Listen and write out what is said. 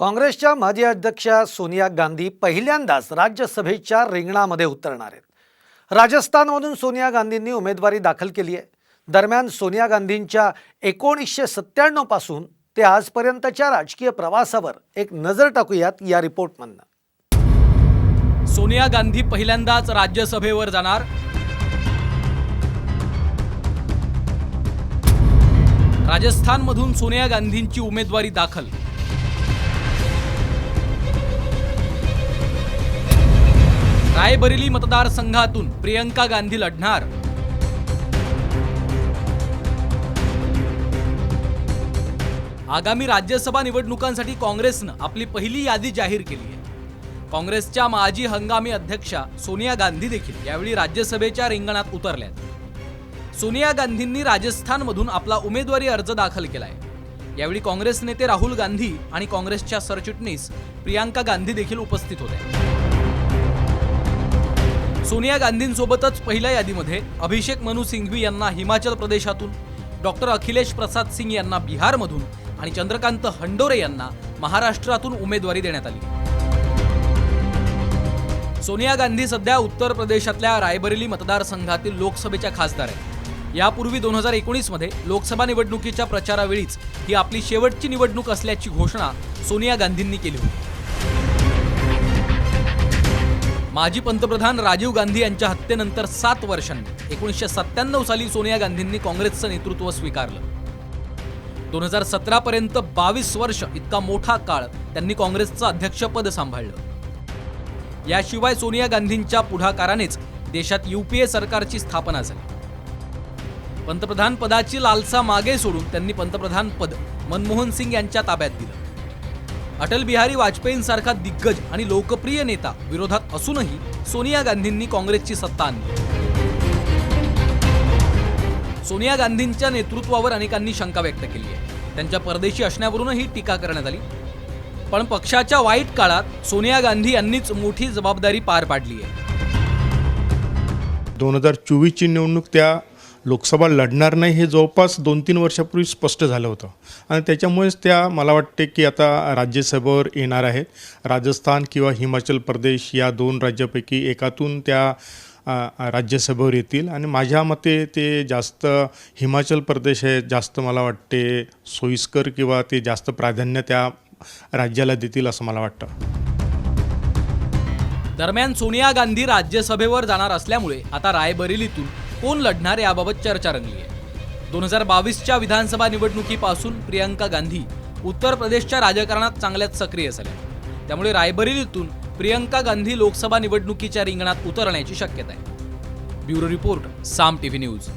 काँग्रेसच्या माजी अध्यक्षा सोनिया गांधी पहिल्यांदाच राज्यसभेच्या रिंगणामध्ये उतरणार आहेत. राजस्थानमधून सोनिया गांधींनी उमेदवारी दाखल केली आहे. दरम्यान सोनिया गांधींच्या एकोणीसशे सत्त्याण्णवपासून ते आजपर्यंतच्या राजकीय प्रवासावर एक नजर टाकूयात या रिपोर्टमधनं सोनिया गांधी पहिल्यांदाच राज्यसभेवर जाणार. राजस्थानमधून सोनिया गांधींची उमेदवारी दाखल. रायबरेली मतदारसंघातून प्रियंका गांधी लढणार. आगामी राज्यसभा निवडणुकांसाठी काँग्रेसनं आपली पहिली यादी जाहीर केली आहे. काँग्रेसच्या माजी हंगामी अध्यक्षा सोनिया गांधी देखील यावेळी राज्यसभेच्या रिंगणात उतरल्यात. सोनिया गांधींनी राजस्थानमधून आपला उमेदवारी अर्ज दाखल केलाय. यावेळी काँग्रेस नेते राहुल गांधी आणि काँग्रेसच्या सरचिटणीस प्रियांका गांधी देखील उपस्थित होत्या. सोनिया गांधींसोबतच पहिल्या यादीमध्ये अभिषेक मनु सिंघवी यांना हिमाचल प्रदेशातून डॉक्टर अखिलेश प्रसाद सिंग यांना बिहारमधून आणि चंद्रकांत हंडोरे यांना महाराष्ट्रातून उमेदवारी देण्यात आली. सोनिया गांधी सध्या उत्तर प्रदेशातल्या रायबरेली मतदारसंघातील लोकसभेच्या खासदार आहेत. यापूर्वी दोन हजार एकोणीसमध्ये लोकसभा निवडणुकीच्या प्रचारावेळीच ही आपली शेवटची निवडणूक असल्याची घोषणा सोनिया गांधींनी केली होती. माजी पंतप्रधान राजीव गांधी यांच्या हत्येनंतर सात वर्षांनी एकोणीसशे सत्त्याण्णव साली सोनिया गांधींनी काँग्रेसचं नेतृत्व स्वीकारलं. दोन हजार सतरा पर्यंत बावीस वर्ष इतका मोठा काळ त्यांनी काँग्रेसचं अध्यक्षपद सांभाळलं. याशिवाय सोनिया गांधींच्या पुढाकारानेच देशात युपीए सरकारची स्थापना झाली. पंतप्रधान पदाची लालसा मागे सोडून त्यांनी पंतप्रधान पद मनमोहन सिंग यांच्या ताब्यात दिलं. अटल बिहारी वाजपेयींसारखा दिग्गज आणि लोकप्रिय नेता विरोधात असूनही सोनिया गांधींनी काँग्रेसची सत्ता आणली. सोनिया गांधींच्या नेतृत्वावर अनेकांनी शंका व्यक्त केली आहे. त्यांच्या परदेशी असण्यावरूनही टीका करण्यात आली. पण पक्षाच्या वाईट काळात सोनिया गांधी यांनीच मोठी जबाबदारी पार पाडली आहे. दोन हजार चोवीसची निवडणूक त्या लोकसभा लढणार नाही हे जवळपास दोन तीन वर्षापूर्वी स्पष्ट झालं होतं. आणि त्याच्यामुळेच त्या मला वाटते की आता राज्यसभेवर येणार आहेत राजस्थान किंवा हिमाचल प्रदेश या दोन राज्यापैकी एकातून त्या राज्यसभेवर येतील. आणि माझ्या मते ते जास्त हिमाचल प्रदेश हे जास्त मला वाटते सोयीस्कर किंवा ते जास्त प्राधान्य त्या राज्याला देतील असं मला वाटतं. दरम्यान सोनिया गांधी राज्यसभेवर जाणार असल्यामुळे आता रायबरेलीतून कोण लढणार याबाबत चर्चा रंगली आहे दोन हजार बावीसच्या विधानसभा निवडणुकीपासून प्रियंका गांधी उत्तर प्रदेशच्या राजकारणात चांगल्याच सक्रिय झाल्या. त्यामुळे रायबरेलीतून प्रियंका गांधी लोकसभा निवडणुकीच्या रिंगणात उतरण्याची शक्यता आहे. Bureau report Saam TV news.